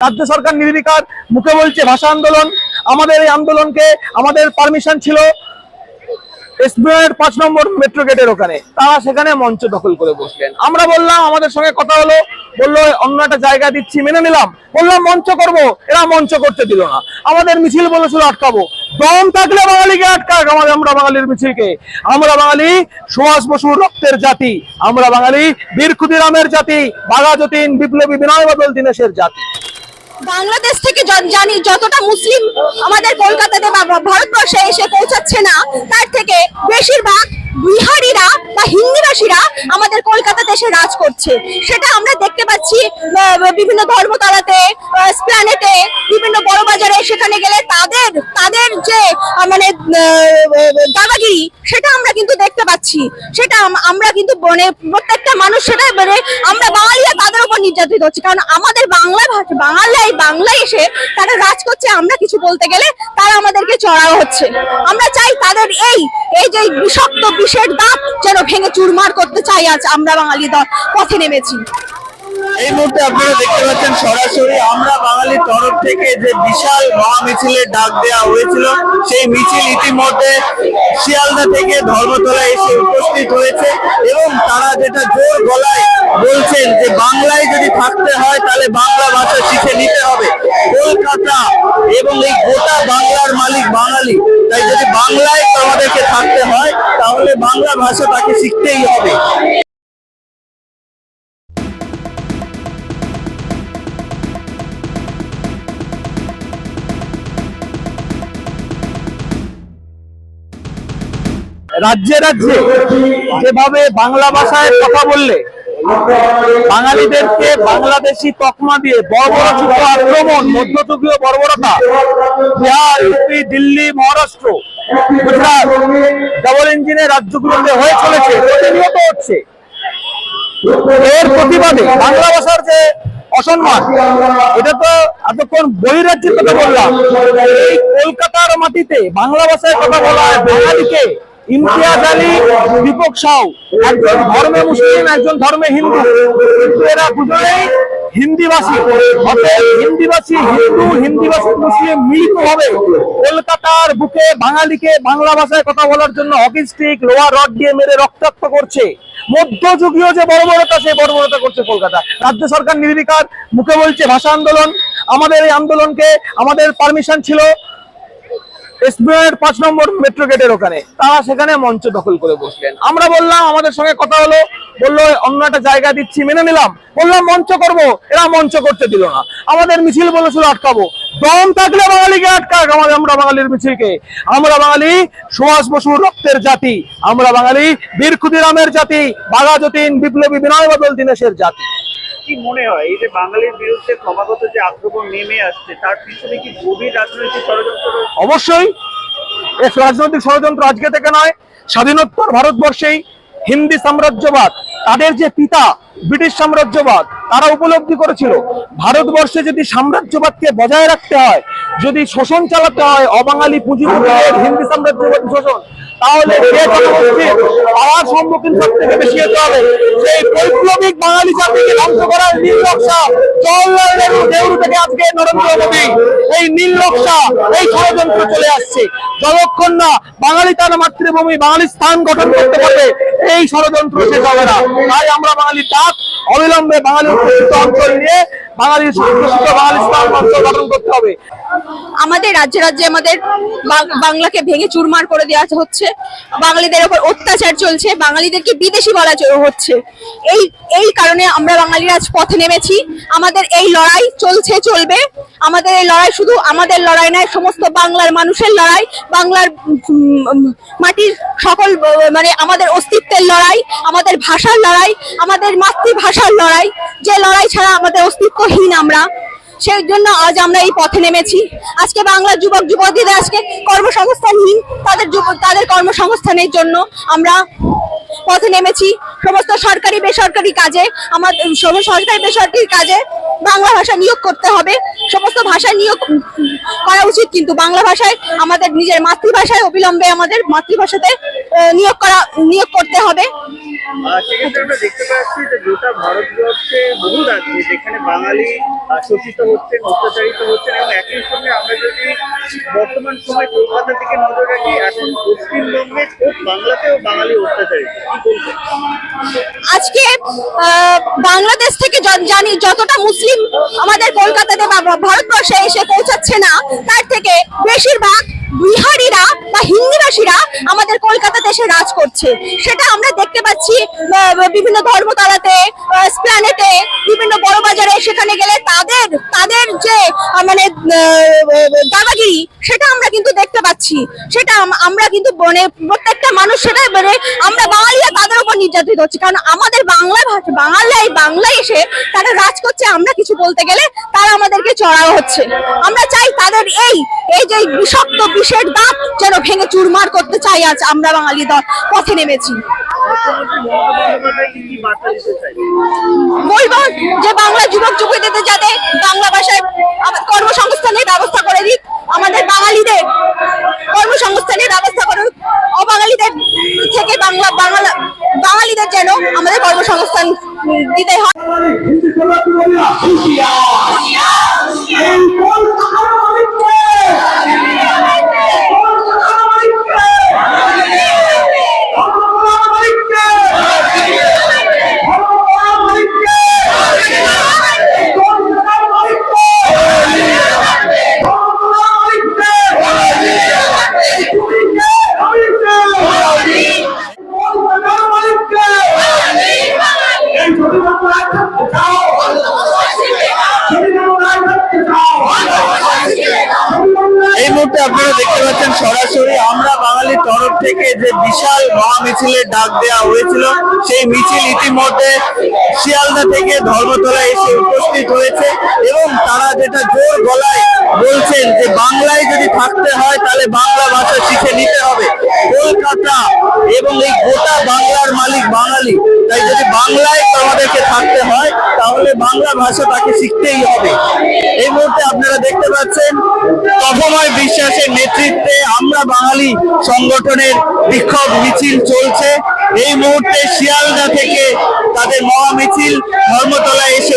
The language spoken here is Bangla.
রাজ্য সরকার নির্বিকার মুখে বলছে ভাষা আন্দোলন। আমাদের এই আন্দোলনকে আমাদের পারমিশন ছিল পাঁচ নম্বর মেট্রো গেটের ওখানে। তারা সেখানে মঞ্চ দখল করে বসলেন। আমরা বললাম, আমাদের সঙ্গে কথা হলো। বলল, অন্য একটা জায়গা দিচ্ছি, মেনে নিলাম। বললাম, মঞ্চ করব। এরা মঞ্চ করতে দিল না। আমাদের মিছিল বলেছিল, আটকাবো। দম থাকলে বাঙালিকে আটকাক, আমাদের আমরা বাঙালির মিছিলকে। আমরা বাঙালি সুভাষ বসুর রক্তের জাতি। আমরা বাঙালি বীর ক্ষুদিরামের জাতি। বাঘা যতীন, বিপ্লবী বিনয় বদল, দীনেশের জাতি। বাংলাদেশ থেকে জানি যতটা মুসলিম আমাদের কলকাতাতে বা ভারতবর্ষে এসে পৌঁছাচ্ছে না, তার থেকে বেশিরভাগ বিহারিরা বা হিন্দিবাসীরা আমাদের কলকাতাতে এসে রাজ করছে। সেটা আমরা দেখতে পাচ্ছি বিভিন্ন ধর্মতলাতে স্প্ল্যানেটে, বিভিন্ন বড় বাজারে সেখানে গেলে তাদের তাদের যে মানে দাদাগিরি, সেটা আমরা কিন্তু দেখতে পাচ্ছি। সেটা আমরা কিন্তু মানে প্রত্যেকটা মানুষ সেটা মানে আমরা বাঙালিরা তাদের উপর নির্যাতিত হচ্ছে। কারণ আমাদের বাংলা ভাষা বাংলায় বাংলায় এসে তারা রাজ করছে, আমরা কিছু বলতে গেলে তারা আমাদেরকে চড়াও হচ্ছে। আমরা চাই তাদের এই এই যে বিষাক্ত বিষের দাঁত যেন ভেঙে চুরমার করতে চাই আজ আমরা বাঙালি দল, পথে নেমেছি। এই মুহূর্তে আপনারা দেখতে পাচ্ছেন সরাসরি আমরা বাঙালির তরফ থেকে যে বিশাল মহামিছিলের ডাক দেওয়া হয়েছিল, সেই মিছিল ইতিমধ্যে শিয়ালদা থেকে ধর্মতলা এসে উপস্থিত হয়েছে এবং তারা যেটা জোর গলায় বলছেন যে বাংলায় যদি থাকতে হয় তাহলে বাংলা ভাষা শিখে নিতে হবে। কলকাতা এবং এই গোটা বাংলার মালিক বাঙালি, তাই যদি বাংলায় আমাদেরকে থাকতে হয় তাহলে বাংলা ভাষা তাকে শিখতেই হবে। রাজ্যে রাজ্যে যেভাবে বাংলা ভাষায় কথা বললে, বাঙালিদেরকে বাংলাদেশি তকমা দিয়ে বড় বড় যুদ্ধ আক্রমণ, মধ্যযুগীয় বর্বরতা, বিহার, ইউপি, দিল্লি, মহারাষ্ট্র, গুজরাট, ডবল ইঞ্জিনের রাজ্যগুলোতে হয়ে চলেছে, প্রতিনিয়ত হচ্ছে। এর প্রতিবাদে বাংলা ভাষার যে অসম্মান, এটা তো এতক্ষণ বহিরাজ্যের কথা বললাম। এই কলকাতার মাটিতে বাংলা ভাষায় কথা বলা বাঙালিকে। ইমতিয়াজ আলী, দীপক সাউ, একজন ধর্মে মুসলিম, একজন ধর্মে হিন্দু। এরা দুজনেই হিন্দিভাষী। অতএব হিন্দিভাষী হিন্দু, হিন্দিভাষী মুসলিম মিলিত হবে কলকাতার বুকে বাঙালিকে বাংলা ভাষায় কথা বলার জন্য হকি স্টিক লোহার রড দিয়ে মেরে রক্তাক্ত করছে। মধ্যযুগীয় যে বর্বরতা, সেই বর্বরতা করছে কলকাতা। রাজ্য সরকার নির্বিকার মুখে বলছে, ভাষা আন্দোলন, আমাদের এই আন্দোলনকে আমাদের পারমিশন ছিল। এসবিআইয়ের পাঁচ নম্বর মেট্রো গেটের ওখানে। তারা সেখানে মঞ্চ দখল করে বসলেন। আমরা বললাম, আমাদের সঙ্গে কথা হলো। বলল, অন্য একটা জায়গা দিচ্ছি, মেনে নিলাম। বললাম, মঞ্চ করব। এরা মঞ্চ করতে দিল না। আমাদের মিছিল বলেছিল, আটকাবো। দম থাকলে বাঙালিকে আটকাক আমাদের আমরা বাঙালির মিছিলকে। আমরা বাঙালি সুভাষ বসুর রক্তের জাতি। আমরা বাঙালি বীর ক্ষুদিরামের জাতি বাঘা যতীন বিপ্লবী বিনয় বদল দীনেশের জাতি। কি মনে হয় এই যে বাঙালির বিরুদ্ধে ক্রমাগত যে আক্রমণ নেমে আসছে তার পিছনে কি গভীর রাজনৈতিক ষড়যন্ত্র অবশ্যই এক রাজনৈতিক ষড়যন্ত্র আজকে থেকে নয় স্বাধীনোত্তর ভারতবর্ষেই হিন্দি সাম্রাজ্যবাদ তাদের যে পিতা ব্রিটিশ সাম্রাজ্যবাদ তারা উপলব্ধি করেছিল। ভারতবর্ষে যদি সাম্রাজ্যবাদকে বজায় রাখতে হয়, যদি শোষণ চালাতে হয়, অবাঙালি পুঁজিপতিদের হিন্দি সাম্রাজ্যবাদী শোষণ, তাহলে যে সম্মুখীন সব থেকে বেশি হতে হবে। সেই বৈপ্লবিক বাঙালি জাতিকে ধ্বংস করার নীল নকশা জওয়াহরলাল নেহরু নেহরু থেকে আজকে নরেন্দ্র মোদী, এই নীল নকশা, এই ষড়যন্ত্র চলে আসছে। যতক্ষণ না বাঙালি তার মাতৃভূমি, বাঙালি স্থান গঠন করতে পারবে, এই ষড়যন্ত্র শেষ হবে না। তাই আমরা বাঙালি ডাক অবিলম্বে বাঙালি উপস্থিত অঞ্চল নিয়ে বাঙালি অঞ্চল গঠন করতে হবে। আমাদের রাজ্যে রাজ্যে আমাদের বাংলাকে ভেঙে চুরমার করে দেওয়া হচ্ছে। বাঙালিদের ওপর অত্যাচার চলছে, বাঙালিদেরকে বিদেশি বলা হচ্ছে। এই এই কারণে আমরা বাঙালিরা আজ পথে নেমেছি। আমাদের এই লড়াই চলছে, চলবে। আমাদের এই লড়াই শুধু আমাদের লড়াই নয়, সমস্ত বাংলার মানুষের লড়াই, বাংলার মাটির সকল মানে আমাদের অস্তিত্বের লড়াই। আমাদের ভাষার লড়াই, আমাদের মাতৃভাষার লড়াই, যে লড়াই ছাড়া আমাদের অস্তিত্বহীন আমরা। সেই জন্য আজ আমরা এই পথে নেমেছি। আজকে বাংলা যুবক যুবতীদের আজকে কর্মসংস্থানহীন তাদের তাদের কর্মসংস্থানের জন্য আমরা পথে নেমেছি। সমস্ত সরকারি, বেসরকারি কাজে, আমার সরকারি, বেসরকারি কাজে বাংলা ভাষা নিয়োগ করতে হবে। সমস্ত ভাষায় নিয়োগ করা উচিত, কিন্তু বাংলা ভাষায় আমাদের নিজের মাতৃভাষায় অবিলম্বে আমাদের মাতৃভাষাতে নিয়োগ করা, নিয়োগ করতে হবে। বর্তমান সময় কলকাতা থেকে নজর রাখি, এখন পশ্চিমবঙ্গে বাংলাতেও বাঙালি অত্যাচারিত। আজকে বাংলাদেশ থেকে জানি যতটা মুসলিম আমাদের কলকাতাতে বা ভারতবর্ষে এসে পৌঁছাচ্ছে না, তার থেকে বেশিরভাগ বিহারিরা বা হিন্দিবাসীরা আমাদের কলকাতাতে এসে রাজ করছে। সেটা আমরা দেখতে পাচ্ছি বিভিন্ন ধর্মতলাতে স্প্ল্যানেটে, বিভিন্ন বড় বাজারে সেখানে গেলে তাদের তাদের যে মানে দাদাগিরি, সেটা আমরা কিন্তু দেখতে পাচ্ছি। সেটা আমরা কিন্তু মানে প্রত্যেকটা মানুষ সেটা মানে আমরা বাঙালিরা তাদের উপর নির্যাতিত হচ্ছে। কারণ আমাদের বাংলা ভাষা বাংলায় বাংলায় এসে তারা রাজ করছে, আমরা কিছু বলতে গেলে তারা আমাদেরকে চড়াও হচ্ছে। আমরা চাই তাদের এই যে বিষাক্ত বিষের দাঁত যেন ভেঙে চুরমার করতে চাই আজ আমরা বাঙালি দল। পথে নেমেছি। বলব যে বাংলা যুবক যুবতীদের যাতে বাংলা ভাষায় কর্মসংস্থানের ব্যবস্থা করে দিক, আমাদের বাঙালিদের কর্মসংস্থানের ব্যবস্থা করুক, অবাঙালিদের থেকে বাংলা বাংলা বাঙালিদের যেন আমাদের কর্মসংস্থান দিতে হয়। পাচ্ছেন সরাসরি আমরা বাঙালির তরফ থেকে যে বিশাল মহা মিছিলের ডাক দেওয়া হয়েছিল, সেই মিছিল ইতিমধ্যে শিয়ালদা থেকে ধর্মতলা এসে উপস্থিত হয়েছে এবং তারা যেটা জোর গলায় বলছেন যে বাংলায় যদি থাকতে হয়, তাহলে বাংলা ভাষা শিখে নিতে হবে। কলকাতা এবং এই গোটা বাংলার মালিক বাঙালি। তাই যদি বাংলায় তাহলে বাংলা ভাষা তাকে শিখতেই হবে। এই মুহূর্তে আপনারা দেখতে পাচ্ছেন তপময় বিশ্বাসের নেতৃত্বে আমরা বাঙালি সংগঠনের বিক্ষোভ মিছিল চলছে। এই মুহূর্তে শিয়ালদা থেকে তাদের মহা মিছিল ধর্মতলায় এসে